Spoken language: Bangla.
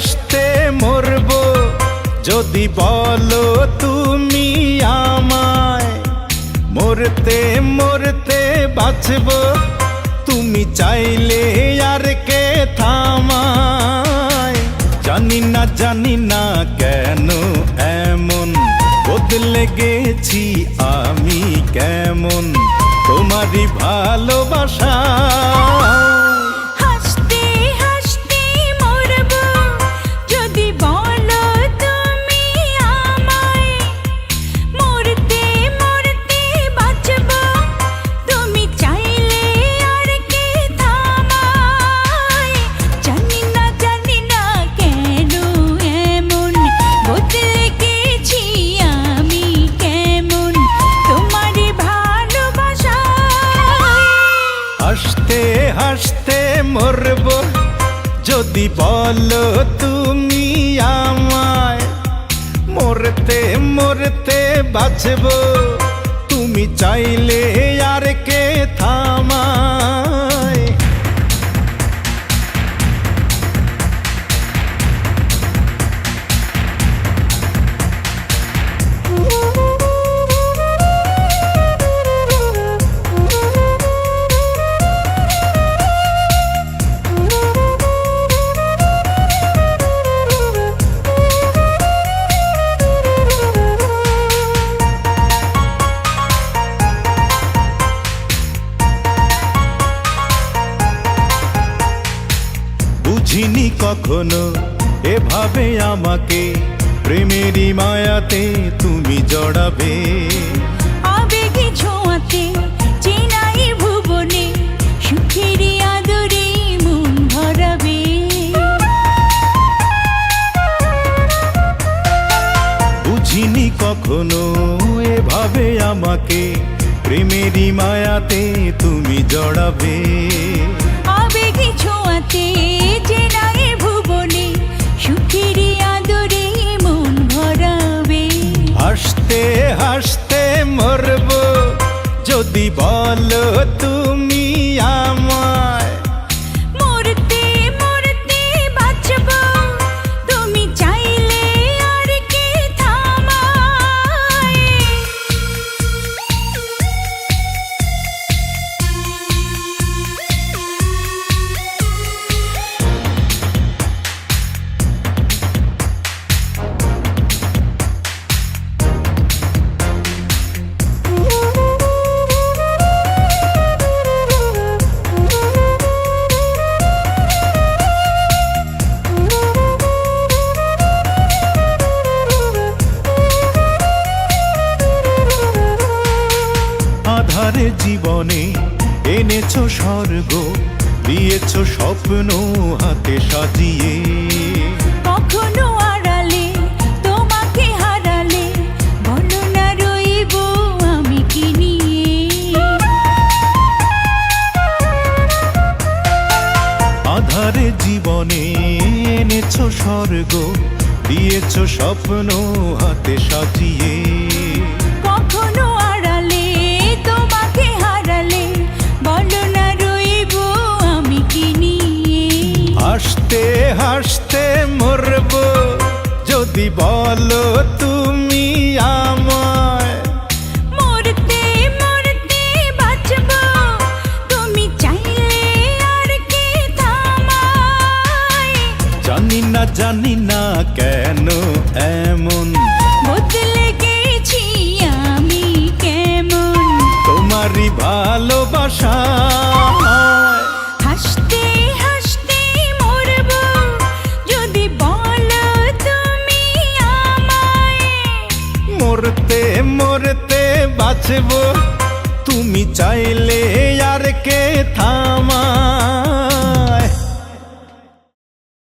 কষ্টে মরব। যদি বলো তুমি আমায়, মরতে মরতে বাঁচব। তুমি চাইলে আর কে থামায়। জানি না জানি না কেন এমন বদলে গেছি আমি কেমন। তোমারই ভালোবাসা মরব। যদি বলো তুমি আমায় মরতে মরতে বাঁচব। বুঝিনি কখনো এভাবে আমাকে প্রেমেরই মায়াতে তুমি জড়াবে। আবেগে ছোঁয়াতে চেনাই ভুবনে সুখের আদরে মন ভরাবে। বুঝিনি কখনো এভাবে আমাকে প্রেমেরই মায়াতে তুমি জড়াবে। বলো আধারে জীবনে এনেছো স্বর্গ দিয়েছ স্বপ্ন হাতে সাজিয়ে। কখনো আড়ালে তোমাকে হারালে বলো না রইব আমি কি নিয়ে? আধারে জীবনে এনেছো স্বর্গ দিয়েছ স্বপ্ন হাতে সাজিয়ে। হাসতে হাসতে মরব। যদি বলো তুমি আমায়। মরতে মরতে বাঁচব। তুমি চাইলে আর কে থামায়? জানি না জানি না কেন মরতে বাঁচব? তুমি চাইলে আর কে থামা?